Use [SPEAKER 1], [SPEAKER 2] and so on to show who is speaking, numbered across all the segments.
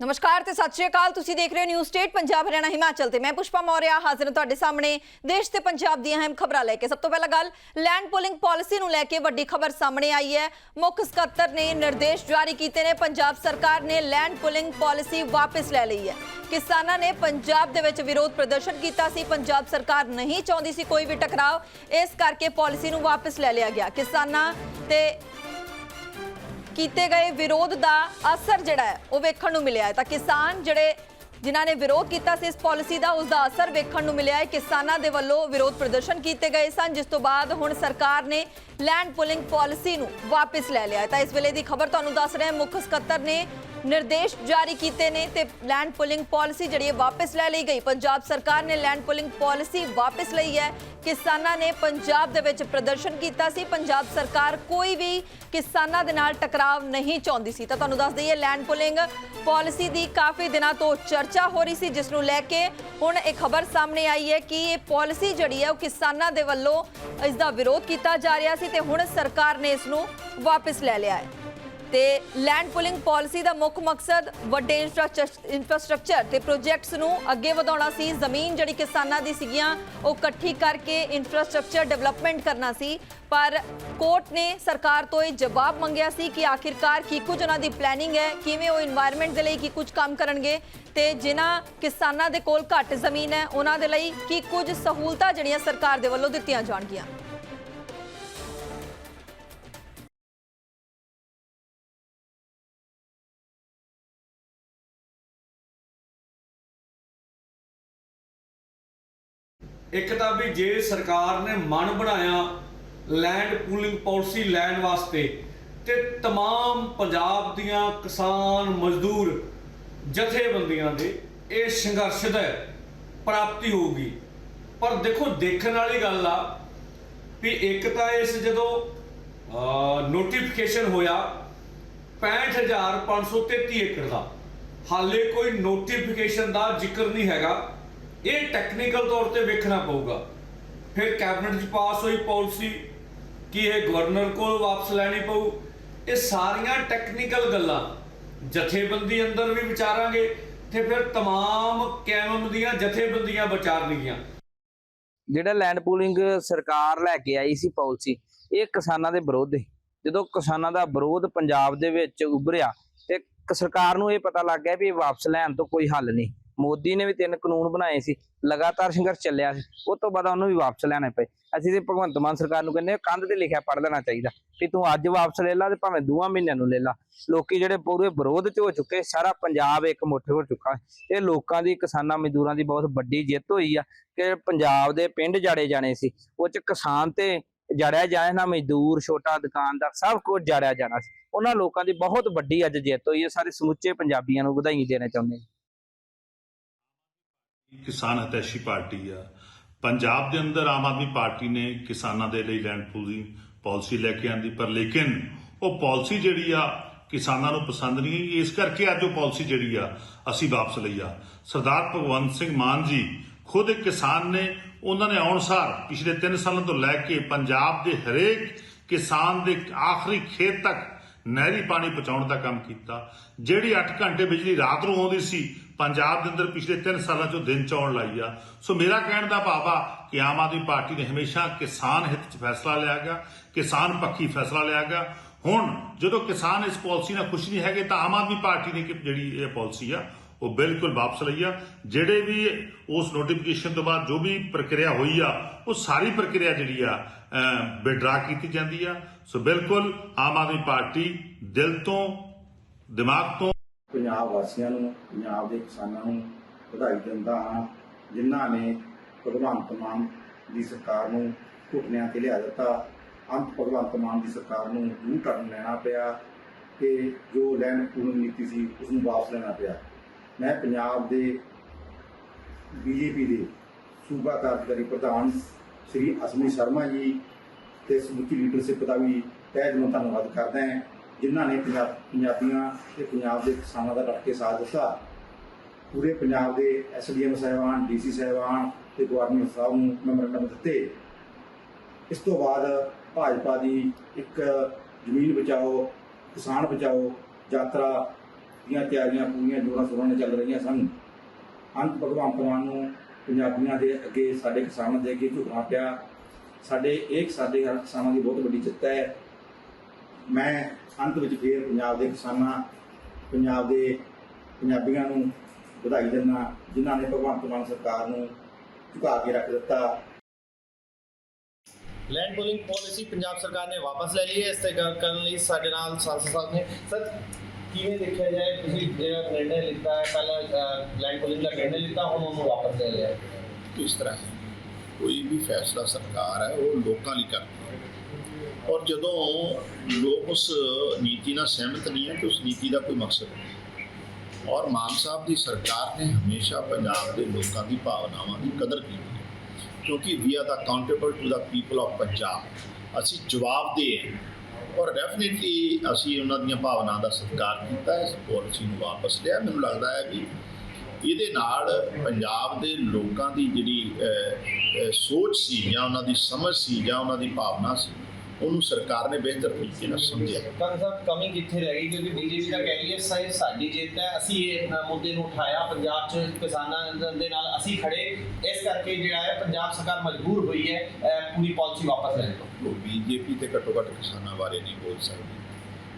[SPEAKER 1] ਨਮਸਕਾਰ ਤੇ ਸਤਿ ਸ਼੍ਰੀ ਅਕਾਲ। ਤੁਸੀਂ ਦੇਖ ਰਹੇ ਹੋ ਨਿਊ ਸਟੇਟ ਪੰਜਾਬ, ਹਰਿਆਣਾ, ਹਿਮਾਚਲ ਤੇ ਮੈਂ ਪੁਸ਼ਪਾ ਮੌਰਿਆ ਹਾਜ਼ਰ ਹਾਂ ਤੁਹਾਡੇ ਸਾਹਮਣੇ। ਦੇਸ਼ ਤੇ ਪੰਜਾਬ ਦੀਆਂ ਅਹਿਮ ਖਬਰਾਂ ਲੈ ਕੇ ਸਭ ਤੋਂ ਪਹਿਲਾਂ ਗੱਲ ਲੈਂਡ ਪੂਲਿੰਗ ਪਾਲਿਸੀ ਨੂੰ ਲੈ ਕੇ ਵੱਡੀ ਖਬਰ ਸਾਹਮਣੇ ਆਈ ਹੈ। ਮੁੱਖ ਸਕੱਤਰ ਨੇ ਨਿਰਦੇਸ਼ ਜਾਰੀ ਕੀਤੇ ਨੇ, ਪੰਜਾਬ ਸਰਕਾਰ ਨੇ ਲੈਂਡ ਪੂਲਿੰਗ ਪਾਲਿਸੀ ਵਾਪਸ ਲੈ ਲਈ ਹੈ। ਕਿਸਾਨਾਂ ਨੇ ਪੰਜਾਬ ਦੇ ਵਿੱਚ ਵਿਰੋਧ ਪ੍ਰਦਰਸ਼ਨ ਕੀਤਾ ਸੀ, ਪੰਜਾਬ ਸਰਕਾਰ ਨਹੀਂ ਚਾਹੁੰਦੀ ਸੀ ਕੋਈ ਵੀ ਟਕਰਾਵ ਇਸ ਕਰਕੇ ਪਾਲਿਸੀ ਨੂੰ ਵਾਪਸ ਲੈ ਲਿਆ ਗਿਆ। ਕਿਸਾਨਾਂ ਤੇ ਕੀਤੇ ਗਏ ਵਿਰੋਧ ਦਾ ਅਸਰ ਜਿਹੜਾ ਹੈ, ਉਹ ਵੇਖਣ ਨੂੰ ਮਿਲਿਆ ਹੈ। ਤਾਂ ਕਿਸਾਨ ਜਿਹੜੇ ਜਿਨ੍ਹਾਂ ਨੇ ਵਿਰੋਧ ਕੀਤਾ ਸੀ ਇਸ ਪਾਲਿਸੀ ਦਾ ਉਸ ਦਾ ਅਸਰ ਵੇਖਣ ਨੂੰ ਮਿਲਿਆ ਹੈ। ਕਿਸਾਨਾਂ ਦੇ ਵੱਲੋਂ ਵਿਰੋਧ ਪ੍ਰਦਰਸ਼ਨ ਕੀਤੇ ਗਏ ਸਨ। ਜਿਸ ਤੋਂ ਬਾਅਦ ਹੁਣ ਸਰਕਾਰ ਨੇ ਲੈਂਡ ਪੁਲਿੰਗ ਪਾਲਿਸੀ ਨੂੰ ਵਾਪਸ ਲੈ ਲਿਆ ਤਾਂ ਇਸ ਵੇਲੇ ਦੀ ਖਬਰ ਤੁਹਾਨੂੰ ਦੱਸ ਰਹੇ ਹਾਂ, ਮੁੱਖ ਸਕੱਤਰ ਨੇ ਨਿਰਦੇਸ਼ ਜਾਰੀ ਕੀਤੇ ਨੇ ਤੇ ਲੈਂਡ ਪੁਲਿੰਗ ਪਾਲਿਸੀ ਜਿਹੜੀ ਹੈ ਵਾਪਸ ਲੈ ਲਈ ਗਈ। ਪੰਜਾਬ ਸਰਕਾਰ ਨੇ ਲੈਂਡ ਪੁਲਿੰਗ ਪਾਲਿਸੀ ਵਾਪਸ ਲਈ ਹੈ। ਕਿਸਾਨਾਂ ਨੇ ਪੰਜਾਬ ਦੇ ਵਿੱਚ ਪ੍ਰਦਰਸ਼ਨ ਕੀਤਾ ਸੀ। ਪੰਜਾਬ ਸਰਕਾਰ ਕੋਈ ਵੀ ਕਿਸਾਨਾਂ ਦੇ ਨਾਲ ਟਕਰਾਵ ਨਹੀਂ ਚਾਹੁੰਦੀ ਸੀ। ਤਾਂ ਤੁਹਾਨੂੰ ਦੱਸ ਦਈਏ ਲੈਂਡ ਪੁਲਿੰਗ ਪਾਲਿਸੀ ਦੀ ਕਾਫੀ ਦਿਨਾਂ ਤੋਂ ਚਰਚਾ ਹੋ ਰਹੀ ਸੀ, ਜਿਸ ਨੂੰ ਲੈ ਕੇ ਹੁਣ ਇਹ ਖਬਰ ਸਾਹਮਣੇ ਆਈ ਹੈ ਕਿ ਇਹ ਪਾਲਿਸੀ ਜਿਹੜੀ ਹੈ ਉਹ ਕਿਸਾਨਾਂ ਦੇ ਵੱਲੋਂ ਇਸ ਦਾ ਵਿਰੋਧ ਕੀਤਾ ਜਾ ਰਿਹਾ ਸੀ ਤੇ ਹੁਣ ਸਰਕਾਰ ਨੇ ਇਸ ਨੂੰ ਵਾਪਸ ਲੈ ਲਿਆ ਹੈ। ਤੇ ਲੈਂਡ ਪੁਲਿੰਗ ਪਾਲਿਸੀ ਦਾ ਮੁੱਖ ਮਕਸਦ ਵੱਡੇ ਇਨਫਰਾਸਟ੍ਰਕਚਰ ਤੇ ਪ੍ਰੋਜੈਕਟਸ ਨੂੰ ਅੱਗੇ ਵਧਾਉਣਾ ਸੀ। ਜ਼ਮੀਨ ਜਿਹੜੀ ਕਿਸਾਨਾਂ ਦੀ ਸੀਗੀਆਂ, ਉਹ ਇਕੱਠੀ ਕਰਕੇ ਇਨਫਰਾਸਟ੍ਰਕਚਰ ਡਿਵੈਲਪਮੈਂਟ ਕਰਨਾ ਸੀ। ਪਰ ਕੋਰਟ ਨੇ ਸਰਕਾਰ ਤੋਂ ਇਹ ਜਵਾਬ ਮੰਗਿਆ ਸੀ ਕਿ ਆਖਿਰਕਾਰ ਕੀ ਕੁਝ ਉਹਨਾਂ ਦੀ ਪਲੈਨਿੰਗ ਹੈ, ਕਿਵੇਂ ਉਹ এনवायरमेंट ਦੇ ਲਈ ਕੀ ਕੁਝ ਕੰਮ ਕਰਨਗੇ ਤੇ ਜਿਨ੍ਹਾਂ ਕਿਸਾਨਾਂ ਦੇ ਕੋਲ ਘੱਟ ਜ਼ਮੀਨ ਹੈ, ਉਹਨਾਂ ਦੇ ਲਈ ਕੀ ਕੁਝ ਸਹੂਲਤਾਂ ਜਿਹੜੀਆਂ ਸਰਕਾਰ ਦੇ ਵੱਲੋਂ ਦਿੱਤੀਆਂ ਜਾਣਗੀਆਂ।
[SPEAKER 2] ਇੱਕ ਤਾਂ ਵੀ ਜੇ ਸਰਕਾਰ ਨੇ ਮਨ ਬਣਾਇਆ ਲੈਂਡ ਪੂਲਿੰਗ ਪਾਲਿਸੀ ਲੈਣ ਵਾਸਤੇ ਤੇ तमाम ਪੰਜਾਬ ਦੀਆਂ ਕਿਸਾਨ ਮਜ਼ਦੂਰ ਜਥੇਬੰਦੀਆਂ ਦੇ ਇਹ ਸੰਘਰਸ਼ ਦਾ ਪ੍ਰਾਪਤੀ ਹੋਊਗੀ ਪਰ ਦੇਖੋ ਦੇਖਣ ਵਾਲੀ ਗੱਲ ਆ ਵੀ ਇੱਕ ਤਾਂ ਇਸ ਜਦੋਂ ਨੋਟੀਫਿਕੇਸ਼ਨ ਹੋਇਆ 65533 ਏਕੜ ਦਾ ਹਾਲੇ ਕੋਈ ਨੋਟੀਫਿਕੇਸ਼ਨ ਦਾ ਜ਼ਿਕਰ ਨਹੀਂ ਹੈਗਾ ਇਹ ਟੈਕਨੀਕਲ ਤੌਰ ਤੇ ਵੇਖਣਾ ਪਊਗਾ ਫਿਰ ਕੈਬਨਿਟ 'ਚ ਪਾਸ ਹੋਈ ਪਾਲਿਸੀ ਕਿ ਇਹ ਗਵਰਨਰ ਕੋਲ ਵਾਪਸ ਲੈਣੀ ਪਊ ਇਹ ਸਾਰੀਆਂ ਟੈਕਨੀਕਲ ਗੱਲਾਂ ਜਥੇਬੰਦੀ ਅੰਦਰ ਵੀ ਵਿਚਾਰਾਂਗੇ ਤੇ ਫਿਰ तमाम ਕੈਮਮ ਦੀਆਂ ਜਥੇਬੰਦੀਆਂ ਵਿਚਾਰਨਗੀਆਂ
[SPEAKER 3] ਜਿਹੜਾ ਲੈਂਡ ਪੂਲਿੰਗ ਸਰਕਾਰ ਲੈ ਕੇ ਆਈ ਸੀ ਪਾਲਿਸੀ ਇਹ ਕਿਸਾਨਾਂ ਦੇ ਵਿਰੋਧ ਹੈ ਜਦੋਂ ਕਿਸਾਨਾਂ ਦਾ ਵਿਰੋਧ ਪੰਜਾਬ ਦੇ ਵਿੱਚ ਉੱਭਰਿਆ ਤੇ ਕ- ਸਰਕਾਰ ਨੂੰ ਇਹ ਪਤਾ ਲੱਗ ਗਿਆ ਵੀ ਇਹ ਵਾਪਸ ਲੈਣ ਤੋਂ ਕੋਈ ਹੱਲ ਨਹੀਂ ਮੋਦੀ ਨੇ ਵੀ ਤਿੰਨ ਕਾਨੂੰਨ ਬਣਾਏ ਸੀ, ਲਗਾਤਾਰ ਸੰਘਰਸ਼ ਚੱਲਿਆ ਸੀ ਉਸ ਤੋਂ ਬਾਅਦ ਉਹਨੂੰ ਵੀ ਵਾਪਸ ਲੈਣੇ ਪਏ। ਅਸੀਂ ਤੇ ਭਗਵੰਤ ਮਾਨ ਸਰਕਾਰ ਨੂੰ ਕਹਿੰਦੇ ਕੰਧ ਤੇ ਲਿਖਿਆ ਪੜ ਲੈਣਾ ਚਾਹੀਦਾ ਵੀ ਤੂੰ ਅੱਜ ਵਾਪਸ ਲੈ ਲਾ ਤੇ ਭਾਵੇਂ ਦੋਵਾਂ ਮਹੀਨਿਆਂ ਨੂੰ ਲੈ ਲਾ। ਲੋਕੀ ਜਿਹੜੇ ਪੂਰੇ ਵਿਰੋਧ ਚ ਹੋ ਚੁੱਕੇ, ਸਾਰਾ ਪੰਜਾਬ ਇੱਕ ਮੁੱਠ ਹੋ ਚੁੱਕਾ ਇਹ ਲੋਕਾਂ ਦੀ, ਕਿਸਾਨਾਂ ਮਜ਼ਦੂਰਾਂ ਦੀ ਬਹੁਤ ਵੱਡੀ ਜਿੱਤ ਹੋਈ ਆ ਕਿ ਪੰਜਾਬ ਦੇ ਪਿੰਡ ਜਾੜੇ ਜਾਣੇ ਸੀ। ਉਹ ਚ ਕਿਸਾਨ ਤੇ ਜੜਿਆ ਜਾਏ ਨਾ, ਮਜ਼ਦੂਰ, ਛੋਟਾ ਦੁਕਾਨਦਾਰ, ਸਭ ਕੁਝ ਜੜਿਆ ਜਾਣਾ ਸੀ। ਉਹਨਾਂ ਲੋਕਾਂ ਦੀ ਬਹੁਤ ਵੱਡੀ ਅੱਜ ਜਿੱਤ ਹੋਈ ਹੈ ਸਾਰੇ ਸਮੁੱਚੇ ਪੰਜਾਬੀਆਂ ਨੂੰ ਵਧਾਈ ਦੇਣਾ ਚਾਹੁੰਦੇ ਹਾਂ।
[SPEAKER 4] ਕਿਸਾਨ ਹਤੈਸ਼ੀ ਪਾਰਟੀ ਆ। ਪੰਜਾਬ ਦੇ ਅੰਦਰ ਆਮ ਆਦਮੀ ਪਾਰਟੀ ਨੇ ਕਿਸਾਨਾਂ ਦੇ ਲਈ ਲੈਂਡ ਪੂਲਿੰਗ ਪਾਲਿਸੀ ਲੈ ਕੇ ਆਂਦੀ, ਪਰ ਲੇਕਿਨ ਉਹ ਪਾਲਿਸੀ ਜਿਹੜੀ ਆ, ਕਿਸਾਨਾਂ ਨੂੰ ਪਸੰਦ ਨਹੀਂ ਆਈ। ਇਸ ਕਰਕੇ ਅੱਜ ਉਹ ਪਾਲਿਸੀ ਜਿਹੜੀ ਆ, ਅਸੀਂ ਵਾਪਸ ਲਈ ਆ। ਸਰਦਾਰ ਭਗਵੰਤ ਸਿੰਘ ਮਾਨ ਜੀ ਖੁਦ ਇੱਕ ਕਿਸਾਨ ਨੇ, ਉਹਨਾਂ ਨੇ ਅਨੁਸਾਰ ਪਿਛਲੇ 3 ਸਾਲਾਂ ਤੋਂ ਲੈ ਕੇ ਪੰਜਾਬ ਦੇ ਹਰੇਕ ਕਿਸਾਨ ਦੇ ਆਖਰੀ ਖੇਤ ਤੱਕ ਨਹਿਰੀ ਪਾਣੀ ਪਹੁੰਚਾਉਣ ਦਾ ਕੰਮ ਕੀਤਾ। ਜਿਹੜੀ 8 ਘੰਟੇ ਬਿਜਲੀ ਰਾਤ ਨੂੰ ਆਉਂਦੀ ਸੀ ਪੰਜਾਬ ਦੇ ਅੰਦਰ ਪਿਛਲੇ 3 ਸਾਲਾਂ ਚੋਂ ਦਿਨ ਚ ਲਾਈ ਆ। ਸੋ ਮੇਰਾ ਕਹਿਣ ਦਾ ਭਾਵ ਆ ਕਿ ਆਮ ਆਦਮੀ ਪਾਰਟੀ ਨੇ ਹਮੇਸ਼ਾ ਕਿਸਾਨ ਹਿੱਤ ਚ ਫੈਸਲਾ ਲਿਆ ਗਿਆ ਕਿਸਾਨ ਪੱਖੀ ਫੈਸਲਾ ਲਿਆ ਗਿਆ ਹੁਣ ਜਦੋਂ ਕਿਸਾਨ ਇਸ ਪਾਲਿਸੀ ਨਾਲ ਖੁਸ਼ ਨਹੀਂ ਹੈਗੇ ਤਾਂ ਆਮ ਆਦਮੀ ਪਾਰਟੀ ਨੇ ਕਿ ਜਿਹੜੀ ਇਹ ਪਾਲਿਸੀ ਆ, ਉਹ ਬਿਲਕੁਲ ਵਾਪਸ ਲਈ ਆ। ਜਿਹੜੇ ਵੀ ਉਸ ਨੋਟੀਫਿਕੇਸ਼ਨ ਤੋਂ ਬਾਅਦ ਜੋ ਵੀ ਪ੍ਰਕਿਰਿਆ ਹੋਈ ਆ, ਉਹ ਸਾਰੀ ਪ੍ਰਕਿਰਿਆ ਜਿਹੜੀ ਆ ਵਿਡਰਾ ਕੀਤੀ ਜਾਂਦੀ ਆ। ਸੋ ਬਿਲਕੁਲ ਆਮ ਆਦਮੀ ਪਾਰਟੀ ਦਿਲ ਤੋਂ, ਦਿਮਾਗ ਤੋਂ
[SPEAKER 5] ਪੰਜਾਬ ਵਾਸੀਆਂ ਨੂੰ, ਪੰਜਾਬ ਦੇ ਕਿਸਾਨਾਂ ਨੂੰ ਵਧਾਈ ਦਿੰਦਾ ਹਾਂ, ਜਿਨ੍ਹਾਂ ਨੇ ਭਗਵੰਤ ਮਾਨ ਦੀ ਸਰਕਾਰ ਨੂੰ ਘੁਟਨਿਆਂ ਤੇ ਲਿਆ ਦਿੱਤਾ। ਅੰਤ ਭਗਵੰਤ ਮਾਨ ਦੀ ਸਰਕਾਰ ਨੂੰ ਯੂ ਟਰਨ ਲੈਣਾ ਪਿਆ ਕਿ ਜੋ ਲੈਣ ਪੂਰਨ ਨੀਤੀ ਸੀ ਉਸ ਨੂੰ ਵਾਪਸ ਲੈਣਾ ਪਿਆ। ਮੈਂ ਪੰਜਾਬ ਦੇ ਬੀਜੇਪੀ ਦੇ ਸੂਬਾ ਕਾਰਜਕਾਰੀ ਪ੍ਰਧਾਨ ਸ੍ਰੀ ਅਸਮੀ ਸ਼ਰਮਾ ਜੀ ਤੇ ਸਮੁੱਚੀ ਲੀਡਰਸ਼ਿਪ ਦਾ ਵੀ ਤਹਿ ਦਿਲੋਂ ਧੰਨਵਾਦ ਕਰਦਾ ਹਾਂ। ਜਿਨ੍ਹਾਂ ਨੇ ਪੰਜਾਬ ਪੰਜਾਬੀਆਂ ਤੇ ਪੰਜਾਬ ਦੇ ਕਿਸਾਨਾਂ ਦਾ ਡਟ ਕੇ ਸਾਥ ਦਿੱਤਾ। ਪੂਰੇ ਪੰਜਾਬ ਦੇ ਐਸਡੀਐਮ ਸਾਹਿਬਾਨ ਡੀਸੀ ਸਾਹਿਬਾਨ ਤੇ ਗਵਰਨਰ ਸਾਹਿਬ ਨੂੰ ਮੈਮੋਰੰਡਮ ਦਿੱਤੇ। ਇਸ ਤੋਂ ਬਾਅਦ ਭਾਜਪਾ ਦੀ ਇੱਕ ਜ਼ਮੀਨ ਬਚਾਓ, ਕਿਸਾਨ ਬਚਾਓ ਯਾਤਰਾ ਦੀਆਂ ਤਿਆਰੀਆਂ ਪੂਰੀਆਂ ਜੋਰਾਂ ਸ਼ੋਰਾਂ ਨਾਲ ਚੱਲ ਰਹੀਆਂ ਸਨ। ਅੰਤ ਭਗਵੰਤ ਮਾਨ ਨੂੰ ਪੰਜਾਬੀਆਂ ਦੇ ਅੱਗੇ ਸਾਡੇ ਕਿਸਾਨਾਂ ਦੇ ਅੱਗੇ ਝੁਕਣਾ ਪਿਆ। ਸਾਡੇ ਇਹ ਸਾਡੇ ਕਿਸਾਨਾਂ ਦੀ ਬਹੁਤ ਵੱਡੀ ਜਿੱਤ ਹੈ। ਮੈਂ ਅੰਤ ਵਿੱਚ ਫੇਰ ਪੰਜਾਬ ਦੇ ਕਿਸਾਨਾਂ ਪੰਜਾਬ ਦੇ ਪੰਜਾਬੀਆਂ ਨੂੰ ਵਧਾਈ ਦਿੰਦਾ ਜਿਨ੍ਹਾਂ ਨੇ ਭਗਵੰਤ ਮਾਨ ਸਰਕਾਰ ਨੂੰ ਝੁਕਾ ਕੇ ਰੱਖ ਦਿੱਤਾ।
[SPEAKER 6] ਲੈਂਡ ਪੂਲਿੰਗ ਪਾਲਿਸੀ ਪੰਜਾਬ ਸਰਕਾਰ ਨੇ ਵਾਪਸ ਲੈ ਲਈ ਹੈ। ਇਸ ਤੇ ਗੱਲ ਕਰਨ ਲਈ ਸਾਡੇ ਨਾਲ ਸੰਸਦ ਸਾਹਿਬ ਨੇ। ਸਰ ਕਿਵੇਂ ਦੇਖਿਆ ਜਾਏ ਤੁਸੀਂ ਜਿਹੜਾ ਨਿਰਣੈ ਲਿੱਤਾ ਹੈ ਪਹਿਲਾਂ ਲੈਂਡ ਪੂਲਿੰਗ ਦਾ ਨਿਰਣੈ ਲਿੱਤਾ ਹੁਣ ਉਹਨੂੰ ਵਾਪਸ ਲੈ ਲਿਆ।
[SPEAKER 7] ਕਿਸ ਤਰ੍ਹਾਂ ਕੋਈ ਵੀ ਫੈਸਲਾ ਸਰਕਾਰ ਹੈ ਉਹ ਲੋਕਾਂ ਲਈ ਕਰਦੀ ਹੈ। ਔਰ ਜਦੋਂ ਲੋਕ ਉਸ ਨੀਤੀ ਨਾਲ ਸਹਿਮਤ ਨਹੀਂ ਹੈ, ਤੇ ਉਸ ਨੀਤੀ ਦਾ ਕੋਈ ਮਕਸਦ ਨਹੀਂ। ਔਰ ਮਾਨ ਸਾਹਿਬ ਦੀ ਸਰਕਾਰ ਨੇ ਹਮੇਸ਼ਾ ਪੰਜਾਬ ਦੇ ਲੋਕਾਂ ਦੀ ਭਾਵਨਾਵਾਂ ਦੀ ਕਦਰ ਕੀਤੀ ਹੈ। ਕਿਉਂਕਿ we are the accountable to the people of Punjab. ਅਸੀਂ ਜਵਾਬਦੇਹ ਹਾਂ। ਔਰ ਡੈਫੀਨਿਟਲੀ ਅਸੀਂ ਉਹਨਾਂ ਦੀਆਂ ਭਾਵਨਾਵਾਂ ਦਾ ਸਤਿਕਾਰ ਕੀਤਾ, ਇਸ ਪਾਲਿਸੀ ਨੂੰ ਵਾਪਸ ਲਿਆ। ਮੈਨੂੰ ਲੱਗਦਾ ਹੈ ਵੀ ਇਹਦੇ ਨਾਲ ਪੰਜਾਬ ਦੇ ਲੋਕਾਂ ਦੀ ਜਿਹੜੀ ਸੋਚ ਸੀ ਜਾਂ ਉਹਨਾਂ ਦੀ ਸਮਝ ਸੀ ਜਾਂ ਉਹਨਾਂ ਦੀ ਭਾਵਨਾ ਸੀ ਉਹਨੂੰ ਸਰਕਾਰ ਨੇ ਬਿਹਤਰ ਤਰੀਕੇ ਨਾਲ ਸਮਝਿਆ।
[SPEAKER 6] ਕੰਨ ਸਾਹਿਬ ਕਮੀ ਕਿੱਥੇ ਰਹਿ ਗਈ? ਕਿਉਂਕਿ ਬੀਜੇਪੀ ਦਾ ਕਹਿ ਰਹੀ ਹੈ ਸਹੀ ਸਾਡੀ ਜਿੱਤ ਹੈ ਅਸੀਂ ਇਹ ਮੁੱਦੇ ਨੂੰ ਉਠਾਇਆ ਪੰਜਾਬ 'ਚ ਕਿਸਾਨਾਂ ਦੇ ਨਾਲ ਅਸੀਂ ਖੜੇ। ਇਸ ਕਰਕੇ ਜਿਹੜਾ ਹੈ ਪੰਜਾਬ ਸਰਕਾਰ ਮਜਬੂਰ ਹੋਈ ਹੈ ਪੂਰੀ ਪਾਲਿਸੀ ਵਾਪਸ ਲੈਣ ਤੋਂ।
[SPEAKER 7] ਬੀਜੇਪੀ ਤੇ ਘੱਟੋ ਘੱਟ ਕਿਸਾਨਾਂ ਬਾਰੇ ਨਹੀਂ ਬੋਲ ਸਕਦੀ।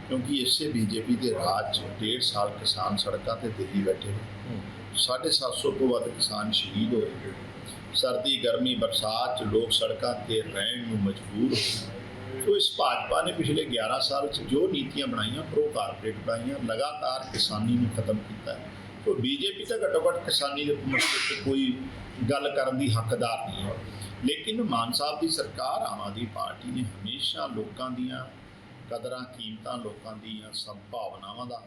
[SPEAKER 7] ਕਿਉਂਕਿ ਇਸੇ ਬੀਜੇਪੀ ਦੇ ਰਾਜ 'ਚ ਡੇਢ ਸਾਲ ਕਿਸਾਨ ਸੜਕਾਂ ਤੇ ਦਿੱਲੀ ਬੈਠੇ ਨੇ। 750 ਤੋਂ ਵੱਧ ਕਿਸਾਨ ਸ਼ਹੀਦ ਹੋਏ ਸਰਦੀ ਗਰਮੀ ਬਰਸਾਤ 'ਚ ਲੋਕ ਸੜਕਾਂ ਤੇ ਰਹਿਣ ਨੂੰ ਮਜਬੂਰ ਹੋਏ ਸੋ ਇਸ ਭਾਜਪਾ ਨੇ ਪਿਛਲੇ 11 ਸਾਲ ਵਿੱਚ ਜੋ ਨੀਤੀਆਂ ਬਣਾਈਆਂ ਪ੍ਰੋ ਕਾਰਪੋਰੇਟ ਬਣਾਈਆਂ, ਲਗਾਤਾਰ ਕਿਸਾਨੀ ਨੂੰ ਖਤਮ ਕੀਤਾ ਹੈ। ਸੋ ਬੀਜੇਪੀ ਤਾਂ ਘੱਟੋ ਘੱਟ ਕਿਸਾਨੀ ਦੇ ਮਸਲੇ 'ਤੇ ਕੋਈ ਗੱਲ ਕਰਨ ਦੀ ਹੱਕਦਾਰ ਨਹੀਂ ਹੈ। ਲੇਕਿਨ ਮਾਨ ਸਾਹਿਬ ਦੀ ਸਰਕਾਰ ਆਮ ਆਦਮੀ ਪਾਰਟੀ ਨੇ ਹਮੇਸ਼ਾ ਲੋਕਾਂ ਦੀਆਂ ਕਦਰਾਂ, ਕੀਮਤਾਂ, ਲੋਕਾਂ ਦੀਆਂ ਸੰਭਾਵਨਾਵਾਂ ਦਾ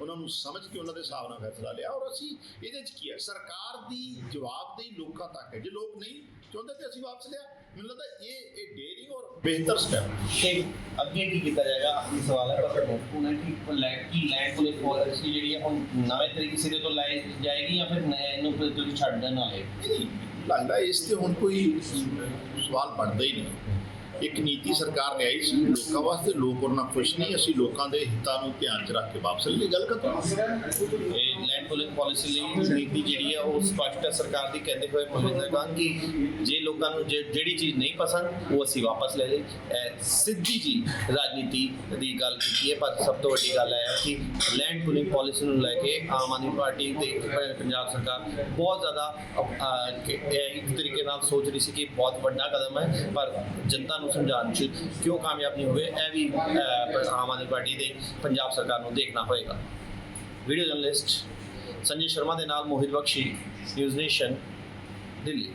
[SPEAKER 7] ਉਹਨਾਂ ਨੂੰ ਸਮਝ ਕੇ ਉਹਨਾਂ ਦੇ ਹਿਸਾਬ ਨਾਲ ਫੈਸਲਾ ਲਿਆ ਔਰ ਅਸੀਂ ਇਹਦੇ 'ਚ ਕੀ ਹੈ? ਸਰਕਾਰ ਦੀ ਜਵਾਬਦੇਹੀ ਲੋਕਾਂ ਤੱਕ ਹੈ। ਜੇ ਲੋਕ ਨਹੀਂ ਚਾਹੁੰਦੇ ਤੇ ਅਸੀਂ ਵਾਪਸ ਲਿਆ। ਮੈਨੂੰ ਲੱਗਦਾ ਇਹ ਇਹ ਡੇਰਿੰਗ ਔਰ ਬਿਹਤਰ ਸਟੈਪ
[SPEAKER 6] ਤੇ ਅੱਗੇ ਕੀ ਕੀਤਾ ਜਾਏਗਾ? ਆਪਣੀ ਸਵਾਲ ਹੈ ਪਰ ਮਹੱਤਵਪੂਰਨ ਹੈ। ਕਿ ਲੈਂਡ ਕੀ ਲੈਂਡ ਪੁਲਿਸ ਪਾਲਿਸੀ ਜਿਹੜੀ ਹੈ ਹੁਣ ਨਵੇਂ ਤਰੀਕੇ ਸਿਰੇ ਤੋਂ ਲਾਈ ਜਾਏਗੀ ਜਾਂ ਫਿਰ ਨ- ਫਿਰ ਤੁਸੀਂ ਛੱਡ ਦੇਣ
[SPEAKER 7] ਨਹੀਂ ਲੱਗਦਾ ਇਸ ਤੇ ਹੁਣ ਕੋਈ ਸਵਾਲ ਬਣਦਾ ਹੀ ਨਹੀਂ। ਇੱਕ ਨੀਤੀ ਸਰਕਾਰ ਨੇ ਆਈ ਸੀ ਲੋਕਾਂ ਵਾਸਤੇ ਲੋਕ ਉਹਨਾਂ ਖੁਸ਼ ਨਹੀਂ ਅਸੀਂ ਲੋਕਾਂ ਦੇ ਹਿੱਤਾਂ ਨੂੰ ਧਿਆਨ 'ਚ ਰੱਖ ਕੇ ਵਾਪਸ ਲਈ। ਗੱਲ ਖਤਮ।
[SPEAKER 6] ਇਹ ਲੈਂਡ ਪੁਲਿੰਗ ਪਾਲਿਸੀ ਲਈ ਨੀਤੀ ਜਿਹੜੀ ਹੈ ਉਹ ਸਪਸ਼ਟ ਹੈ ਸਰਕਾਰ ਦੀ ਕਹਿੰਦੇ ਹੋਏ ਭਵਿੰਦਰ ਖਾਨ ਕਿ ਜੇ ਲੋਕਾਂ ਨੂੰ ਜਿਹੜੀ ਚੀਜ਼ ਨਹੀਂ ਪਸੰਦ ਉਹ ਅਸੀਂ ਵਾਪਸ ਲੈ ਲਈ। ਇਹ ਸਿੱਧੀ ਜੀ ਰਾਜਨੀਤੀ ਦੀ ਗੱਲ ਕੀਤੀ ਹੈ ਪਰ ਸਭ ਤੋਂ ਵੱਡੀ ਗੱਲ ਹੈ ਕਿ ਲੈਂਡ ਪੁਲਿੰਗ ਪਾਲਿਸੀ ਨੂੰ ਲੈ ਕੇ ਆਮ ਆਦਮੀ ਪਾਰਟੀ ਤੇ ਪੰਜਾਬ ਸਰਕਾਰ ਬਹੁਤ ਜ਼ਿਆਦਾ ਇੱਕ ਤਰੀਕੇ ਨਾਲ ਸੋਚ ਰਹੀ ਸੀ ਕਿ ਬਹੁਤ ਵੱਡਾ ਕਦਮ ਹੈ ਪਰ ਜਨਤਾ ਨੂੰ ਸਮਝਾਉਣ 'ਚ ਕਿਉਂ ਕਾਮਯਾਬ ਨਹੀਂ ਹੋਵੇ, ਇਹ ਵੀ ਆਮ ਆਦਮੀ ਪਾਰਟੀ ਦੇ ਪੰਜਾਬ ਸਰਕਾਰ ਨੂੰ ਦੇਖਣਾ ਹੋਏਗਾ। ਵੀਡੀਓ ਜਰਨਲਿਸਟ ਸੰਜੇ ਸ਼ਰਮਾ ਦੇ ਨਾਲ ਮੋਹਿਤ ਬਖਸ਼ੀ ਨਿਊਜ਼ ਨੇਸ਼ਨ ਦਿੱਲੀ।